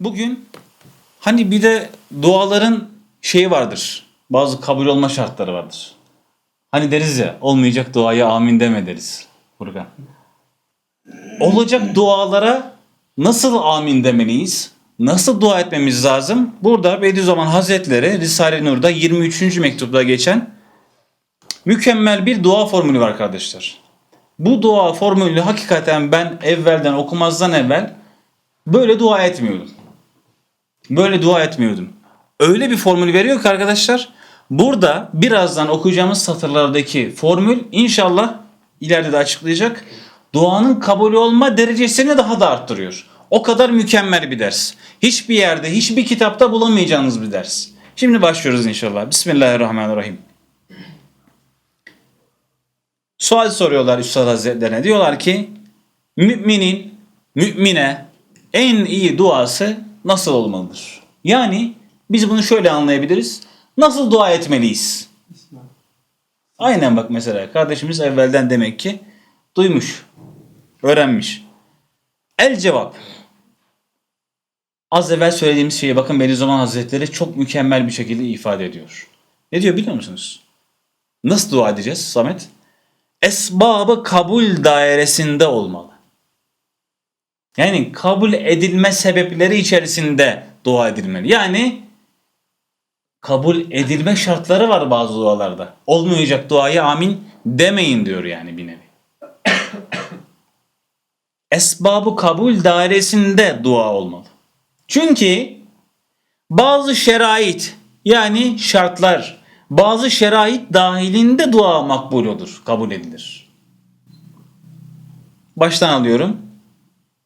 Bugün hani bir de duaların şeyi vardır. Bazı kabul olma şartları vardır. Hani deriz ya olmayacak duaya amin deme deriz. Furkan. Olacak dualara nasıl amin demeliyiz? Nasıl dua etmemiz lazım? Burada Bediüzzaman Hazretleri Risale-i Nur'da 23. mektupta geçen mükemmel bir dua formülü var kardeşler. Bu dua formülü hakikaten ben evvelden okumazdan evvel böyle dua etmiyordum. Böyle dua etmiyordum. Öyle bir formül veriyor ki arkadaşlar burada birazdan okuyacağımız satırlardaki formül inşallah ileride de açıklayacak. Duanın kabul olma derecesini daha da arttırıyor. O kadar mükemmel bir ders. Hiçbir yerde, hiçbir kitapta bulamayacağınız bir ders. Şimdi başlıyoruz inşallah. Bismillahirrahmanirrahim. Sual soruyorlar Üstad Hazretlerine. Diyorlar ki müminin mümine en iyi duası nasıl olmalıdır? Yani biz bunu şöyle anlayabiliriz. Nasıl dua etmeliyiz? Aynen bak mesela kardeşimiz evvelden demek ki duymuş, öğrenmiş. El cevap. Az evvel söylediğimiz şeyi bakın Bediüzzaman Hazretleri çok mükemmel bir şekilde ifade ediyor. Ne diyor biliyor musunuz? Nasıl dua edeceğiz Samet? Esbabı kabul dairesinde olmalı. Yani kabul edilme sebepleri içerisinde dua edilmeli. Yani kabul edilme şartları var bazı dualarda. Olmayacak duaya amin demeyin diyor yani bir nevi. Esbabı kabul dairesinde dua olmalı. Çünkü bazı şerait yani şartlar bazı şerait dahilinde dua makbul olur, kabul edilir. Baştan alıyorum.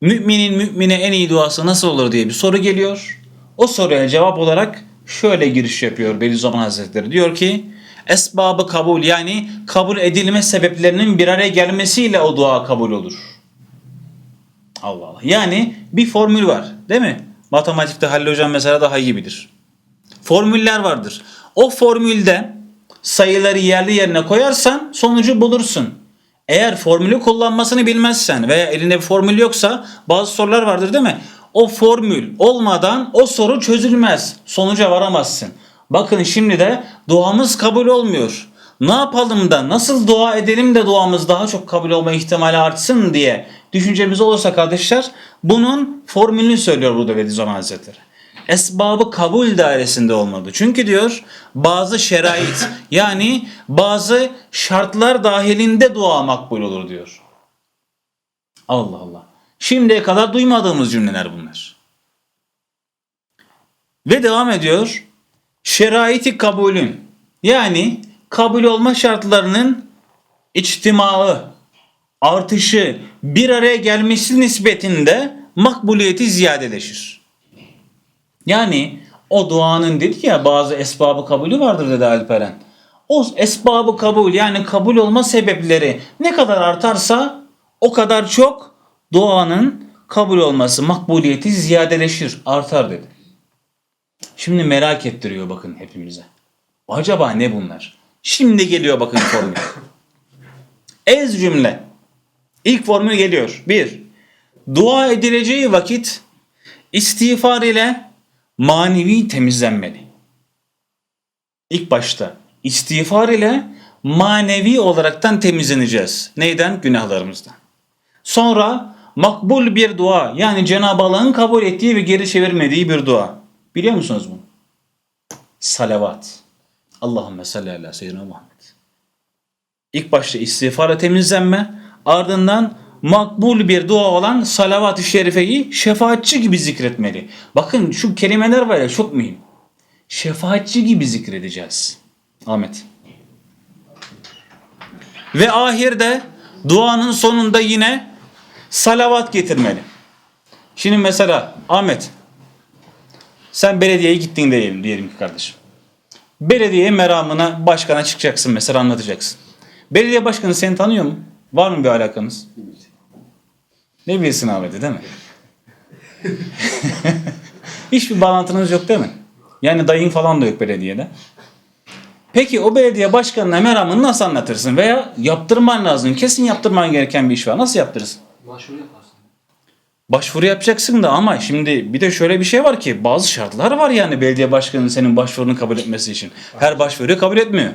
Müminin mümine en iyi duası nasıl olur diye bir soru geliyor. O soruya cevap olarak şöyle giriş yapıyor Bediüzzaman Hazretleri. Diyor ki esbabı kabul yani kabul edilme sebeplerinin bir araya gelmesiyle o dua kabul olur. Allah Allah. Yani bir formül var değil mi? Matematikte Halil Hocam mesela daha iyi bilir. Formüller vardır. O formülde sayıları yerli yerine koyarsan sonucu bulursun. Eğer formülü kullanmasını bilmezsen veya elinde bir formül yoksa bazı sorular vardır değil mi? O formül olmadan o soru çözülmez. Sonuca varamazsın. Bakın şimdi de duamız kabul olmuyor. Ne yapalım da nasıl dua edelim de duamız daha çok kabul olma ihtimali artsın diye düşüncemiz olursa kardeşler bunun formülünü söylüyor burada Bediüzzaman Hazretleri esbabı kabul dairesinde olmalı. Çünkü diyor bazı şerait yani bazı şartlar dahilinde dua makbul olur diyor. Allah Allah. Şimdiye kadar duymadığımız cümleler bunlar. Ve devam ediyor. Şeraiti kabulün yani kabul olma şartlarının içtimaı, artışı, bir araya gelmesi nispetinde makbuliyeti ziyadeleşir. Yani o duanın dedi ya bazı esbabı kabulü vardır dedi Alperen. O esbabı kabul yani kabul olma sebepleri ne kadar artarsa o kadar çok duanın kabul olması, makbuliyeti ziyadeleşir, artar dedi. Şimdi merak ettiriyor bakın hepimize. Acaba ne bunlar? Şimdi geliyor bakın formül. Ez cümle. İlk formül geliyor. Bir, dua edileceği vakit istiğfar ile manevi temizlenmeli. İlk başta istiğfar ile manevi olaraktan temizleneceğiz. Neyden? Günahlarımızdan. Sonra makbul bir dua yani Cenab-ı Allah'ın kabul ettiği ve geri çevirmediği bir dua. Biliyor musunuz bunu? Salavat. Allahümme salli ala seyyidina Muhammed. İlk başta istiğfarla temizlenme ardından makbul bir dua olan salavat-ı şerifeyi şefaatçi gibi zikretmeli. Bakın şu kelimeler var ya çok mühim. Şefaatçi gibi zikredeceğiz. Ahmet. Ve ahirde duanın sonunda yine salavat getirmeli. Şimdi mesela Ahmet sen belediyeye gittin diyelim, diyelim ki kardeşim. Belediye meramına başkana çıkacaksın mesela anlatacaksın. Belediye başkanı seni tanıyor mu? Var mı bir alakanız? Ne bilsin Ahmet'i değil mi? Hiçbir bağlantınız yok değil mi? Yani dayın falan da yok belediyede. Peki o belediye başkanına meramını nasıl anlatırsın? Veya yaptırman lazım. Kesin yaptırman gereken bir iş var. Nasıl yaptırırsın? Başvuru yaparsın. Başvuru yapacaksın da ama şimdi bir de şöyle bir şey var ki bazı şartlar var yani belediye başkanının senin başvurunu kabul etmesi için. Her başvuruyu kabul etmiyor.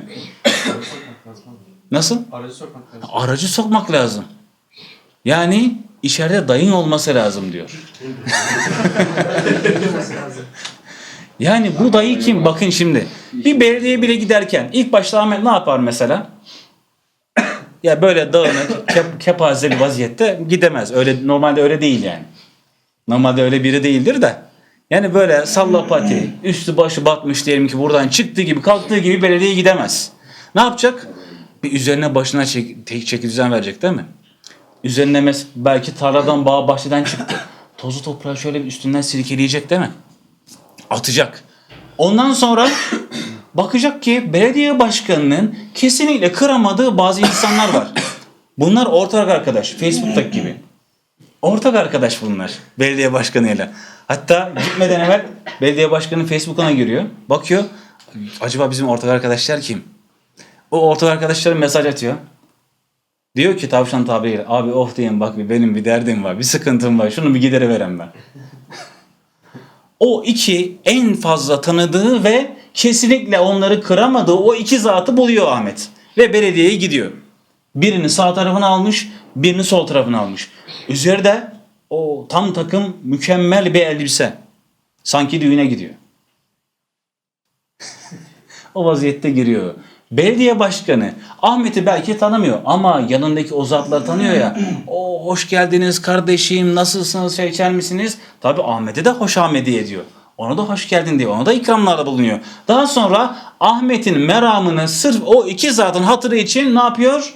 Nasıl? Aracı sokmak lazım. Aracı sokmak lazım. Yani içeride dayın olması lazım diyor. yani bu dayı kim? Bakın şimdi. Bir belediye bile giderken ilk başta Ahmet ne yapar mesela? ya böyle dağınık, kep, kepaze bir vaziyette gidemez. Öyle normalde öyle değil yani. Normalde öyle biri değildir de. Yani böyle salla pati, üstü başı batmış diyelim ki buradan çıktığı gibi kalktığı gibi belediyeye gidemez. Ne yapacak? Bir üzerine başına çek, tek çeki düzen verecek değil mi? Üzerine mes belki tarladan bağ bahçeden çıktı. Tozu toprağı şöyle bir üstünden silkeleyecek değil mi? Atacak. Ondan sonra bakacak ki belediye başkanının kesinlikle kıramadığı bazı insanlar var. Bunlar ortak arkadaş. Facebook'taki gibi. Ortak arkadaş bunlar belediye başkanıyla. Hatta gitmeden evvel belediye başkanının Facebook'una giriyor. Bakıyor. Acaba bizim ortak arkadaşlar kim? O ortak arkadaşlara mesaj atıyor. Diyor ki tavşan tabiriyle abi oh diyeyim bak bir benim bir derdim var bir sıkıntım var şunu bir gideriverem ben. o iki en fazla tanıdığı ve kesinlikle onları kıramadığı o iki zatı buluyor Ahmet. Ve belediyeye gidiyor. Birini sağ tarafına almış, birini sol tarafına almış. Üzerinde o tam takım mükemmel bir elbise. Sanki düğüne gidiyor. o vaziyette giriyor. Belediye başkanı Ahmet'i belki tanımıyor ama yanındaki o zatları tanıyor ya. O hoş geldiniz kardeşim nasılsınız çay içer misiniz? Tabi Ahmet'e de hoş Ahmet'i ediyor. Ona da hoş geldin diyor. Ona da ikramlarda bulunuyor. Daha sonra Ahmet'in meramını sırf o iki zatın hatırı için ne yapıyor?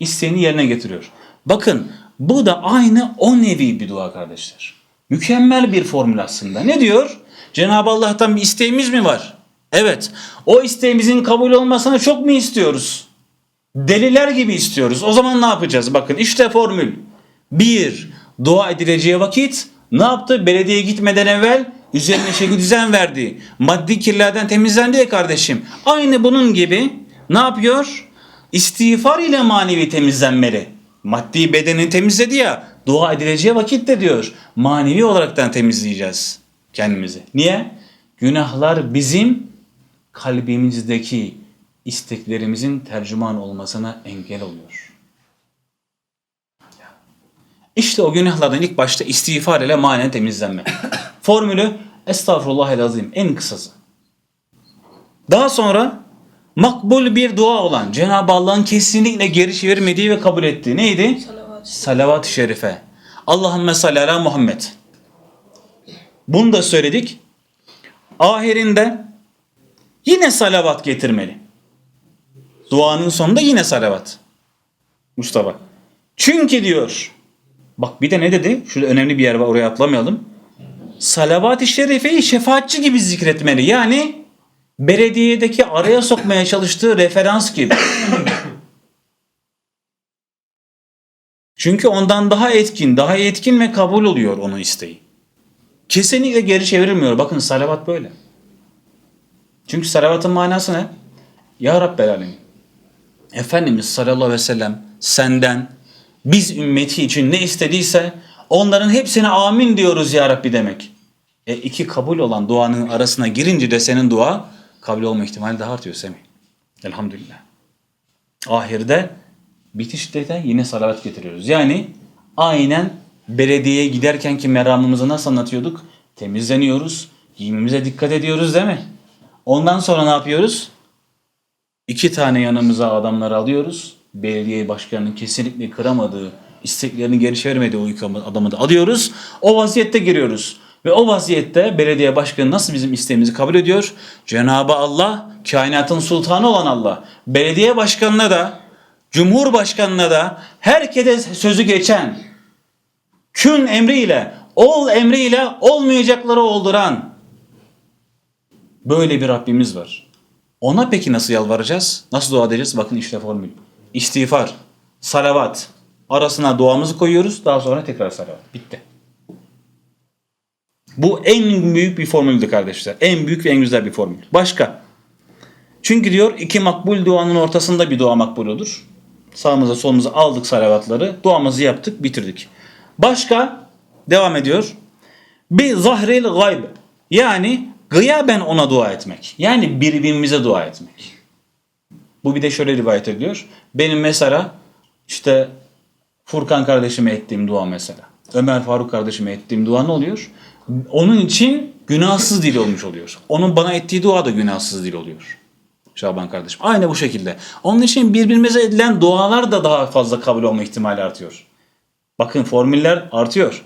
İsteğini yerine getiriyor. Bakın bu da aynı o nevi bir dua kardeşler. Mükemmel bir formül aslında. Ne diyor? Cenab-ı Allah'tan bir isteğimiz mi var? Evet. O isteğimizin kabul olmasını çok mu istiyoruz? Deliler gibi istiyoruz. O zaman ne yapacağız? Bakın işte formül. Bir, dua edileceği vakit ne yaptı? Belediyeye gitmeden evvel üzerine şekil düzen verdi. Maddi kirlerden temizlendi ya kardeşim. Aynı bunun gibi ne yapıyor? İstiğfar ile manevi temizlenmeli. Maddi bedenini temizledi ya. Dua edileceği vakit de diyor. Manevi olaraktan temizleyeceğiz kendimizi. Niye? Günahlar bizim kalbimizdeki isteklerimizin tercüman olmasına engel oluyor. İşte o günahlardan ilk başta istiğfar ile manen temizlenme. Formülü estağfurullahel en kısası. Daha sonra makbul bir dua olan Cenab-ı Allah'ın kesinlikle geri çevirmediği ve kabul ettiği neydi? Salavat. Salavat-ı şerife. Allahümme salli ala Muhammed. Bunu da söyledik. Ahirinde yine salavat getirmeli. Duanın sonunda yine salavat. Mustafa. Çünkü diyor. Bak bir de ne dedi? Şurada önemli bir yer var oraya atlamayalım. Salavat-ı şerifeyi şefaatçi gibi zikretmeli. Yani belediyedeki araya sokmaya çalıştığı referans gibi. Çünkü ondan daha etkin, daha etkin ve kabul oluyor onun isteği. Kesinlikle geri çevirmiyor. Bakın salavat böyle. Çünkü salavatın manası ne? Ya Rabbel Alemin. Efendimiz sallallahu aleyhi ve sellem senden biz ümmeti için ne istediyse onların hepsine amin diyoruz ya Rabbi demek. E iki kabul olan duanın arasına girince de senin dua kabul olma ihtimali daha artıyor Semih. Elhamdülillah. Ahirde bitişte de yine salavat getiriyoruz. Yani aynen belediyeye giderken ki meramımızı nasıl anlatıyorduk? Temizleniyoruz, giyimimize dikkat ediyoruz değil mi? Ondan sonra ne yapıyoruz? İki tane yanımıza adamları alıyoruz. Belediye başkanının kesinlikle kıramadığı, isteklerini geri çevirmediği o adamı da alıyoruz. O vaziyette giriyoruz. Ve o vaziyette belediye başkanı nasıl bizim isteğimizi kabul ediyor? Cenab-ı Allah, kainatın sultanı olan Allah, belediye başkanına da, cumhurbaşkanına da herkese sözü geçen, kün emriyle, ol emriyle olmayacakları olduran böyle bir Rabbimiz var. Ona peki nasıl yalvaracağız? Nasıl dua edeceğiz? Bakın işte formül. İstiğfar, salavat. Arasına duamızı koyuyoruz. Daha sonra tekrar salavat. Bitti. Bu en büyük bir formüldü kardeşler. En büyük ve en güzel bir formül. Başka. Çünkü diyor iki makbul duanın ortasında bir dua makbul olur. Sağımıza solumuza aldık salavatları. Duamızı yaptık, bitirdik. Başka Devam ediyor. Bir zahril gayb. Yani gıyaben ona dua etmek. Yani birbirimize dua etmek. Bu bir de şöyle rivayet ediyor. Benim mesela işte Furkan kardeşime ettiğim dua mesela. Ömer Faruk kardeşime ettiğim dua ne oluyor? Onun için günahsız dil olmuş oluyor. Onun bana ettiği dua da günahsız dil oluyor. Şaban kardeşim. Aynı bu şekilde. Onun için birbirimize edilen dualar da daha fazla kabul olma ihtimali artıyor. Bakın formüller artıyor.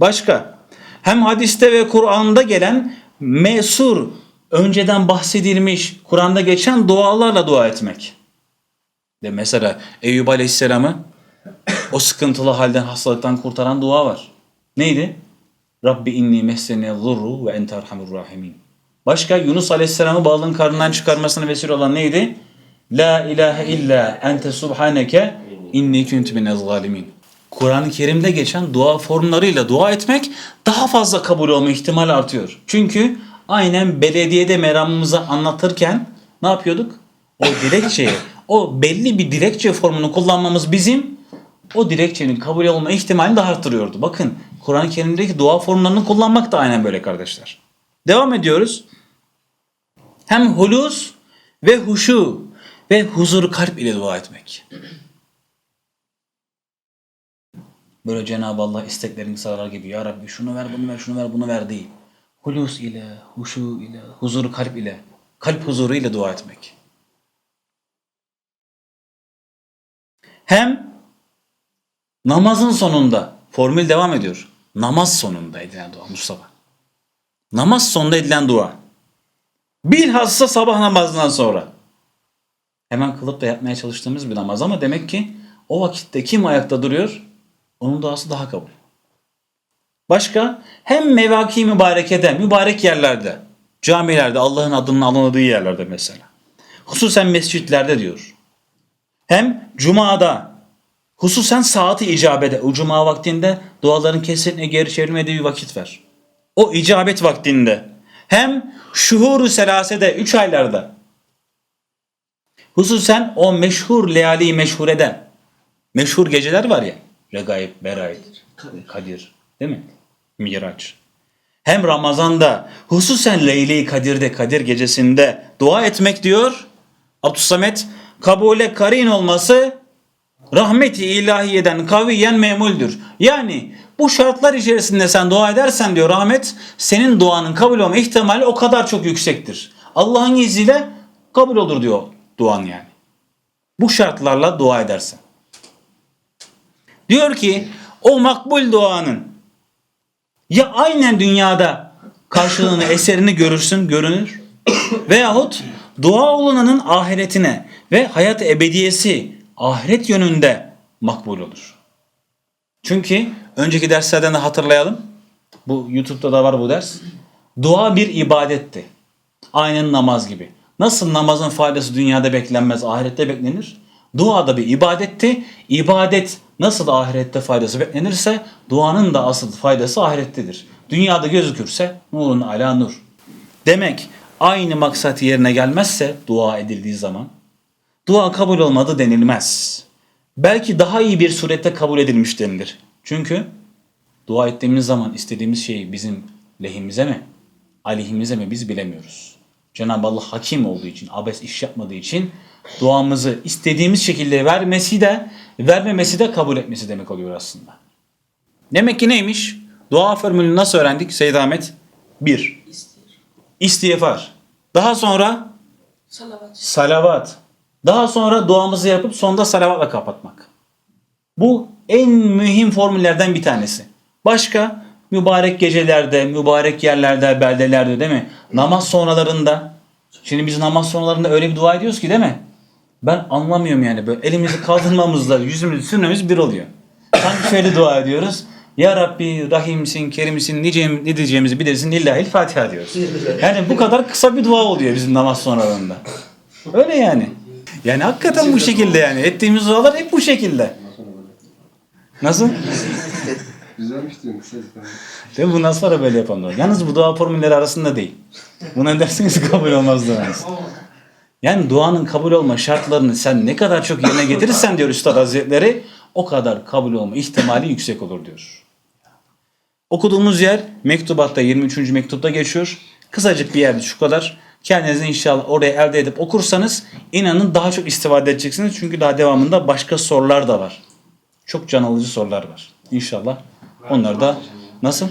Başka. Hem hadiste ve Kur'an'da gelen mesur, önceden bahsedilmiş, Kur'an'da geçen dualarla dua etmek. De mesela Eyüp Aleyhisselam'ı o sıkıntılı halden, hastalıktan kurtaran dua var. Neydi? Rabbi inni messene zurru ve ente erhamur rahimin. Başka Yunus Aleyhisselam'ı balığın karnından çıkarmasına vesile olan neydi? La ilahe illa ente subhaneke inni kuntu minez zalimin. Kur'an-ı Kerim'de geçen dua formlarıyla dua etmek daha fazla kabul olma ihtimali artıyor. Çünkü aynen belediyede meramımızı anlatırken ne yapıyorduk? O dilekçeyi, o belli bir dilekçe formunu kullanmamız bizim o dilekçenin kabul olma ihtimalini de arttırıyordu. Bakın Kur'an-ı Kerim'deki dua formlarını kullanmak da aynen böyle kardeşler. Devam ediyoruz. Hem hulus ve huşu ve huzur kalp ile dua etmek. Böyle Cenab-ı Allah isteklerini sarar gibi Ya Rabbi şunu ver bunu ver şunu ver bunu ver değil. Hulus ile, huşu ile, huzur kalp ile, kalp huzuru ile dua etmek. Hem namazın sonunda formül devam ediyor. Namaz sonunda edilen dua Mustafa. Namaz sonunda edilen dua. Bilhassa sabah namazından sonra. Hemen kılıp da yapmaya çalıştığımız bir namaz ama demek ki o vakitte kim ayakta duruyor? Onun duası daha kabul. Başka hem mevaki mübarekede, mübarek yerlerde, camilerde, Allah'ın adının alındığı yerlerde mesela. Hususen mescitlerde diyor. Hem cumada, hususen saati icabede, o cuma vaktinde duaların kesinlikle geri çevrilmediği bir vakit ver. O icabet vaktinde. Hem şuhuru selasede, üç aylarda. Hususen o meşhur leali meşhurede. Meşhur geceler var ya. Regaib, Beraid, Kadir. Değil mi? Miraç. Hem Ramazan'da hususen Leyli Kadir'de Kadir gecesinde dua etmek diyor. Abdüsamet kabule karin olması rahmeti ilahiyeden kaviyen memuldür. Yani bu şartlar içerisinde sen dua edersen diyor rahmet senin duanın kabul olma ihtimali o kadar çok yüksektir. Allah'ın izniyle kabul olur diyor duan yani. Bu şartlarla dua edersen. Diyor ki o makbul duanın ya aynen dünyada karşılığını eserini görürsün görünür veyahut dua olunanın ahiretine ve hayat ebediyesi ahiret yönünde makbul olur. Çünkü önceki derslerden de hatırlayalım. Bu YouTube'da da var bu ders. Dua bir ibadetti. Aynen namaz gibi. Nasıl namazın faydası dünyada beklenmez, ahirette beklenir? Dua da bir ibadetti. İbadet nasıl ahirette faydası beklenirse duanın da asıl faydası ahirettedir. Dünyada gözükürse nurun ala nur. Demek aynı maksat yerine gelmezse dua edildiği zaman dua kabul olmadı denilmez. Belki daha iyi bir surette kabul edilmiş denilir. Çünkü dua ettiğimiz zaman istediğimiz şey bizim lehimize mi, aleyhimize mi biz bilemiyoruz. Cenab-ı Allah hakim olduğu için, abes iş yapmadığı için duamızı istediğimiz şekilde vermesi de vermemesi de kabul etmesi demek oluyor aslında. Demek ki neymiş? Dua formülünü nasıl öğrendik Seyyid Ahmet? 1. İstiğfar. Daha sonra Salavat. salavat. Daha sonra duamızı yapıp sonda salavatla kapatmak. Bu en mühim formüllerden bir tanesi. Başka mübarek gecelerde, mübarek yerlerde, beldelerde değil mi? Namaz sonralarında. Şimdi biz namaz sonralarında öyle bir dua ediyoruz ki değil mi? Ben anlamıyorum yani böyle elimizi kaldırmamızla yüzümüzü sürmemiz bir oluyor. Sanki şöyle dua ediyoruz. Ya Rabbi Rahimsin, Kerimsin, nice, ne diyeceğimizi bilirsin. Lillahil Fatiha diyoruz. Yani bu kadar kısa bir dua oluyor bizim namaz sonralarında. Öyle yani. Yani hakikaten bu şekilde yani. Ettiğimiz dualar hep bu şekilde. Nasıl? Güzelmiş diyorsun kısa Değil? Bundan sonra böyle yapanlar. Yalnız bu dua formülleri arasında değil. Buna derseniz kabul olmaz demez. Yani duanın kabul olma şartlarını sen ne kadar çok yerine getirirsen diyor Üstad Hazretleri o kadar kabul olma ihtimali yüksek olur diyor. Okuduğumuz yer mektubatta 23. mektupta geçiyor. Kısacık bir yerdi şu kadar. Kendinizi inşallah oraya elde edip okursanız inanın daha çok istifade edeceksiniz. Çünkü daha devamında başka sorular da var. Çok can alıcı sorular var. İnşallah onlar da nasıl?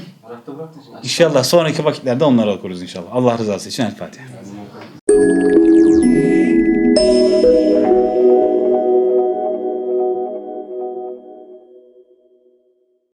İnşallah sonraki vakitlerde onları okuruz inşallah. Allah rızası için El Fatiha.